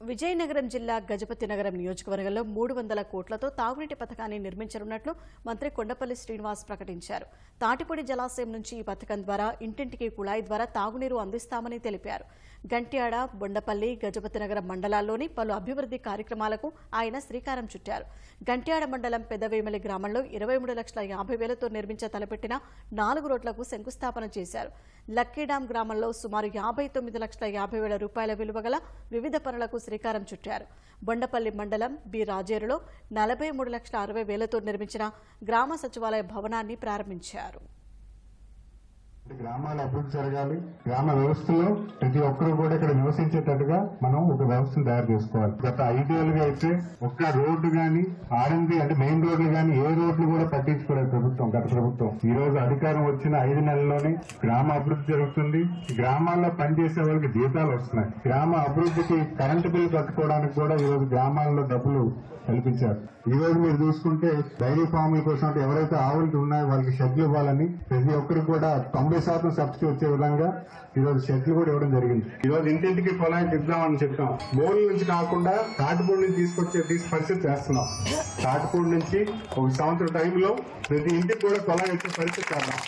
విజయనగరం జిల్లా గజపతి నగరం నియోజకవర్గంలో మూడు వందల కోట్లతో తాగునీటి పథకాన్ని నిర్మించనున్నట్లు మంత్రి కొండపల్లి శ్రీనివాస్ ప్రకటించారు. తాటిపొడి జలాశయం నుంచి ఈ పథకం ద్వారా ఇంటింటికి కుళాయి ద్వారా తాగునీరు అందిస్తామని తెలిపారు. గంట్యాడ బొండపల్లి గజపతినగరం మండలాల్లోని పలు అభివృద్ధి కార్యక్రమాలకు ఆయన శ్రీకారం చుట్టారు. గంట్యాడ మండలం పెదవేమలి గ్రామంలో ఇరవై మూడు లక్షల యాభై వేలతో నిర్మించ తలపెట్టిన నాలుగు రోడ్లకు శంకుస్థాపన చేశారు. లక్కీడాం గ్రామంలో సుమారు యాభై తొమ్మిది లక్షల యాభై వేల రూపాయల విలువ గల వివిధ పనులకు శ్రీకారం చుట్టారు. బొండపల్లి మండలం బి రాజేరులో నలభై మూడు లక్షల అరవై వేలతో నిర్మించిన గ్రామ సచివాలయ భవనాన్ని ప్రారంభించారు. గ్రామాల అభివృద్ధి జరగాలి. గ్రామ వ్యవస్థలో ప్రతి ఒక్కరు కూడా ఇక్కడ నివసించేటట్టుగా మనం ఒక వ్యవస్థను తయారు చేసుకోవాలి. గత ఐదేళ్ళుగా అయితే ఒక్క రోడ్డు గాని ఆర్ఎంబి అంటే మెయిన్ రోడ్లు గాని ఏ రోడ్లు కూడా పట్టించుకోలేదు ప్రభుత్వం గత ప్రభుత్వం. ఈ రోజు అధికారం వచ్చిన ఐదు నెలల్లోనే గ్రామ అభివృద్ధి జరుగుతుంది. గ్రామాల్లో పనిచేసే వాళ్ళకి జీతాలు వస్తున్నాయి. గ్రామ అభివృద్ధికి కరెంటు బిల్లు కట్టుకోవడానికి కూడా ఈ రోజు గ్రామాల్లో డబ్బులు కల్పించారు. ఈ రోజు మీరు చూసుకుంటే డైరీ ఫార్ముల కోసం ఎవరైతే ఆవులు ఉన్నాయో వాళ్ళకి షెడ్లు ఇవ్వాలని ప్రతి ఒక్కరికి కూడా తొంభై శాతం సబ్సిడీ వచ్చే విధంగా ఈరోజు రోజు షెడ్లు కూడా ఇవ్వడం జరిగింది. ఈరోజు రోజు ఇంటింటికి పొలానికి ఇద్దామని చెప్పాం బోర్ల నుంచి కాకుండా తాటిపూడి నుంచి తీసుకొచ్చే తీసి పరిస్థితి చేస్తున్నాం. తాటిపూడి నుంచి ఒక సంవత్సరం టైంలో ప్రతి ఇంటికి కూడా పొలం ఇచ్చే పరిస్థితి చేద్దాం.